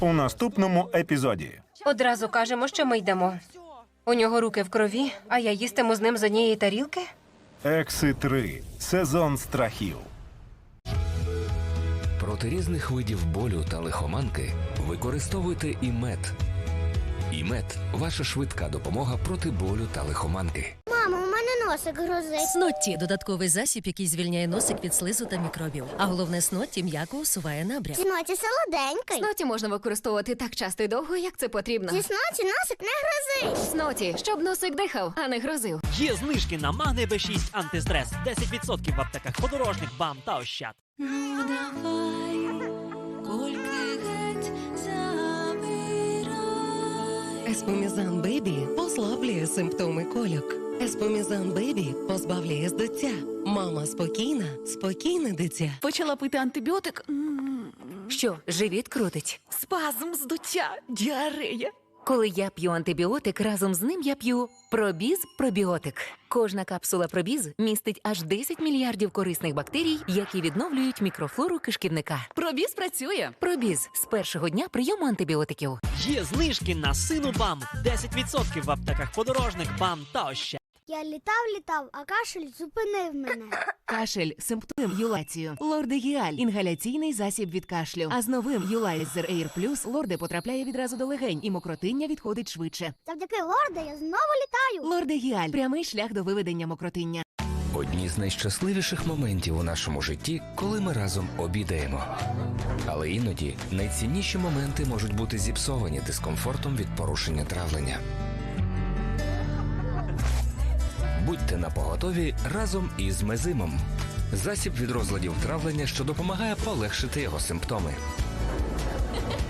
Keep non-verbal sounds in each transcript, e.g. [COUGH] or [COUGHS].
у наступному епізоді. Одразу кажемо, що ми йдемо. У нього руки в крові, а я їстиму з ним з однієї тарілки. Екси 3. Сезон страхів. Проти різних видів болю та лихоманки використовуйте імет. Імет ваша швидка допомога проти болю та лихоманки. Носик грозить. Снотті додатковий засіб, який звільняє носик від слизу та мікробів. А головне снотті м'яко усуває набряк. Сноті солоденький. Сноті можна використовувати так часто і довго, як це потрібно. Зі сноті носик не грозить. Сноті, щоб носик дихав, а не грозив. Є знижки на Магне Б6 антистрес 10% в аптеках подорожник, бам та ощад. Еспомізан Бебі послаблює симптоми кольок. Еспомізан Бебі позбавляє з дитя. Мама спокійна, спокійне дитя. Почала пити антибіотик. Що, живіт крутить? Спазм, здуття, діарея. Коли я п'ю антибіотик, разом з ним я п'ю пробіз пробіотик. Кожна капсула пробіз містить аж 10 мільярдів корисних бактерій, які відновлюють мікрофлору кишківника. Пробіз працює. Пробіз з першого дня прийому антибіотиків. Є знижки на сину бам 10% в аптеках подорожник, бам та ощад. Я літав, літав, а кашель зупинив мене. [COUGHS] Кашель, симптом юлацію. Лордегіаль інгаляційний засіб від кашлю. А з новим Юлайзер Air Plus лорде потрапляє відразу до легень, і мокротиння відходить швидше. Завдяки лорда я знову літаю. Лордегіаль прямий шлях до виведення мокротиння. Одні з найщасливіших моментів у нашому житті, коли ми разом обідаємо. Але іноді найцінніші моменти можуть бути зіпсовані дискомфортом від порушення травлення. Будьте напоготові разом із мезимом. Засіб від розладів травлення, що допомагає полегшити його симптоми.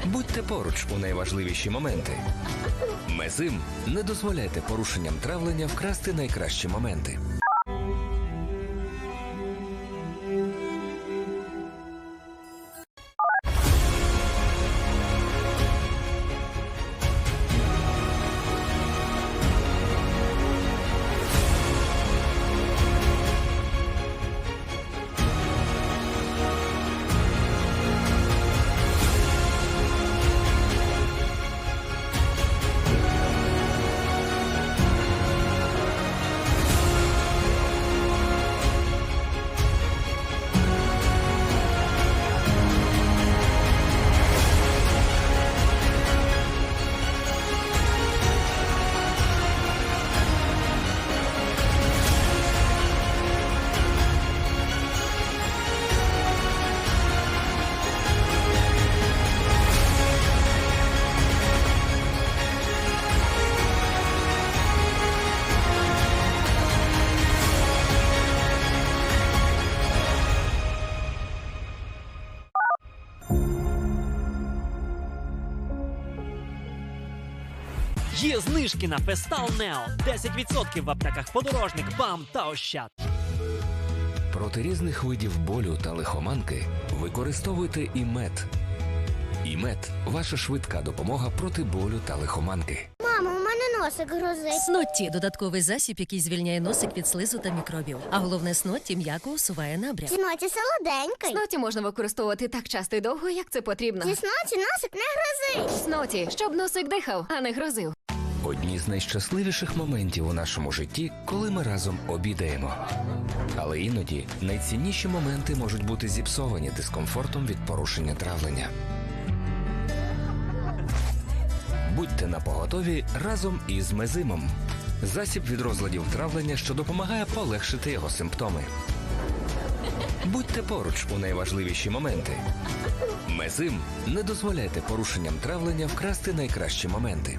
Будьте поруч у найважливіші моменти. Мезим не дозволяйте порушенням травлення вкрасти найкращі моменти. Є знижки на Фестал Нео 10% в аптеках подорожник, бам та ощад. Проти різних видів болю та лихоманки використовуйте імет. Імет ваша швидка допомога проти болю та лихоманки. Мамо, у мене носик грозить. Снотті додатковий засіб, який звільняє носик від слизу та мікробів. А головне снотті м'яко усуває набряк. Сноті солоденький. Сноті можна використовувати так часто і довго, як це потрібно. Зі сноті носик не грозить. Сноті, щоб носик дихав, а не грозив. Одні з найщасливіших моментів у нашому житті, коли ми разом обідаємо. Але іноді найцінніші моменти можуть бути зіпсовані дискомфортом від порушення травлення. Будьте напоготові разом із мезимом. Засіб від розладів травлення, що допомагає полегшити його симптоми. Будьте поруч у найважливіші моменти. Мезим не дозволяйте порушенням травлення вкрасти найкращі моменти.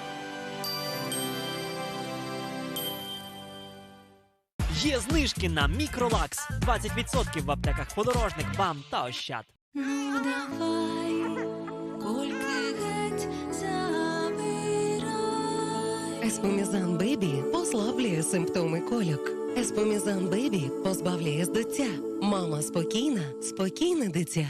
Є знижки на Мікролакс 20% в аптеках подорожник, бам та ощад. Кольки геть забирай. Еспомізан Бебі послаблює симптоми кольок. Еспомізан Бебі позбавляє з дитя. Мама спокійна, спокійне дитя.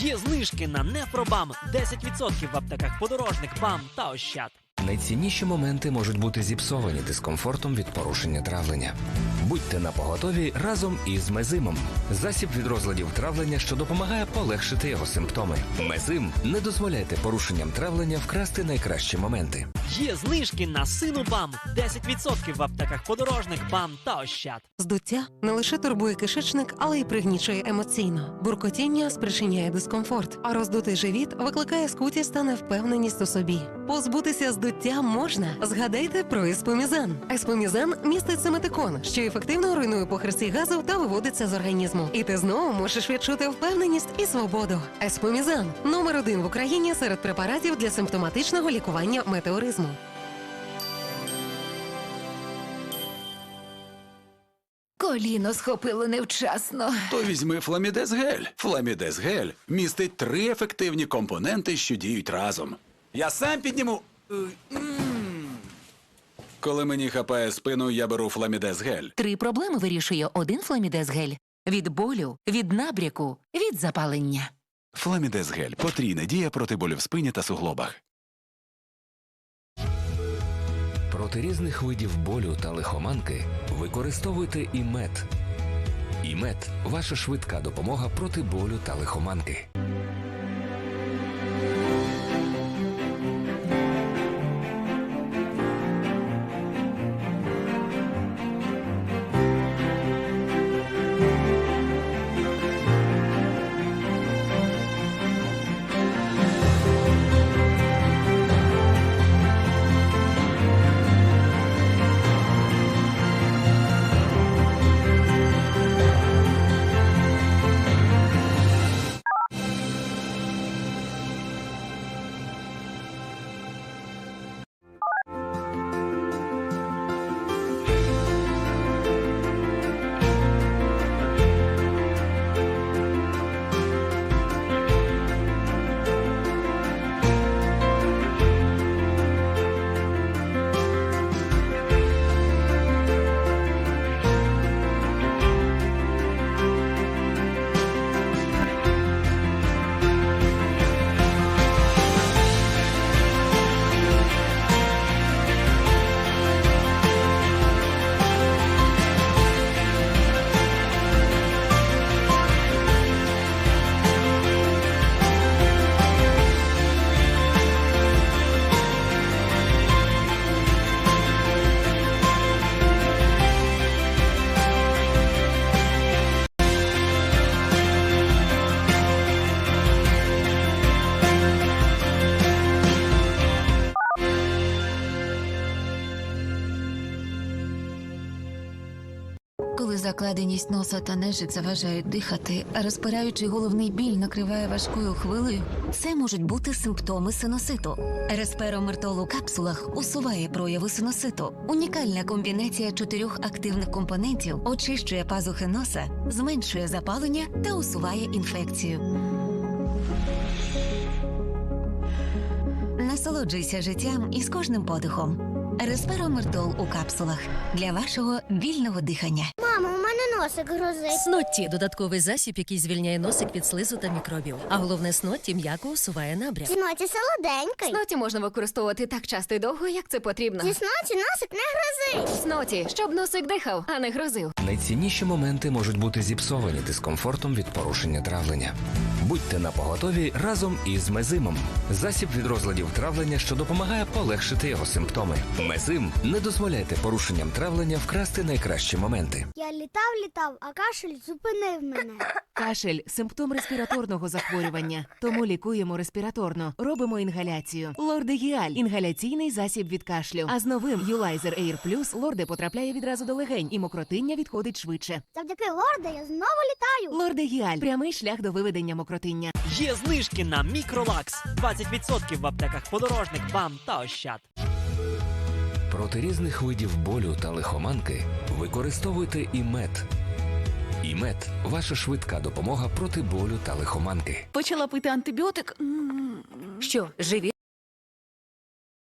Є знижки на Нефробам 10% в аптеках подорожник, бам та ощад. Найцінніші моменти можуть бути зіпсовані дискомфортом від порушення травлення. Будьте на поготові разом із мезимом. Засіб від розладів травлення, що допомагає полегшити його симптоми. Мезим не дозволяйте порушенням травлення вкрасти найкращі моменти. Є знижки на сину бам 10% в аптеках подорожник, бам та ощад. Здуття не лише турбує кишечник, але й пригнічує емоційно. Буркотіння спричиняє дискомфорт, а роздутий живіт викликає скутість та невпевненість у собі. Позбутися здуття можна. Згадайте про еспомізан. Еспомізан містить семетикон, що ефективно руйнує похресті газу та виводиться з організму. І ти знову можеш відчути впевненість і свободу. Еспомізан номер один в Україні серед препаратів для симптоматичного лікування метеоризму. Коліно схопило невчасно. То візьми Фламідез Гель. Фламідез Гель містить три ефективні компоненти, що діють разом. Я сам підніму. Е. Коли мені хапає спину, я беру Фламідез Гель. Три проблеми вирішує один фламідез гель. Від болю, від набряку, від запалення. Фламідез Гель потрійна дія проти болю в спині та суглобах. Проти різних видів болю та лихоманки використовуйте імет. Імет ваша швидка допомога проти болю та лихоманки. Закладеність носа та нежик заважають дихати, а розпираючий головний біль накриває важкою хвилею, це можуть бути симптоми синуситу. Респиромертол у капсулах усуває прояви синуситу. Унікальна комбінація чотирьох активних компонентів очищує пазухи носа, зменшує запалення та усуває інфекцію. Насолоджуйся життям із кожним подихом. Респиромертол у капсулах для вашого вільного дихання. Мамо, у мене носик грозить. Снотті додатковий засіб, який звільняє носик від слизу та мікробів. А головне снотті м'яко усуває набряк. Сноті солоденький. Сноті можна використовувати так часто і довго, як це потрібно. Зі сноті носик не грозить. Сноті, щоб носик дихав, а не грозив. Найцінніші моменти можуть бути зіпсовані дискомфортом від порушення травлення. Будьте на поготові разом із мезимом. Засіб від розладів травлення, що допомагає полегшити його симптоми. Мезим не дозволяйте порушенням травлення вкрасти найкращі моменти. Я літав, літав, а кашель зупинив мене. [COUGHS] Кашель симптом респіраторного захворювання. Тому лікуємо респіраторно. Робимо інгаляцію. Лордегіаль інгаляційний засіб від кашлю. А з новим Юлайзер Air Plus лорде потрапляє відразу до легень, і мокротиння відходить швидше. Завдяки лорде я знову літаю. Лордегіаль прямий шлях до виведення мокротиння. Є знижки на Мікролакс. 20% в аптеках подорожник, бам та ощад. Проти різних видів болю та лихоманки використовуйте імет. Імет ваша швидка допомога проти болю та лихоманки. Почала пити антибіотик. Що, живі?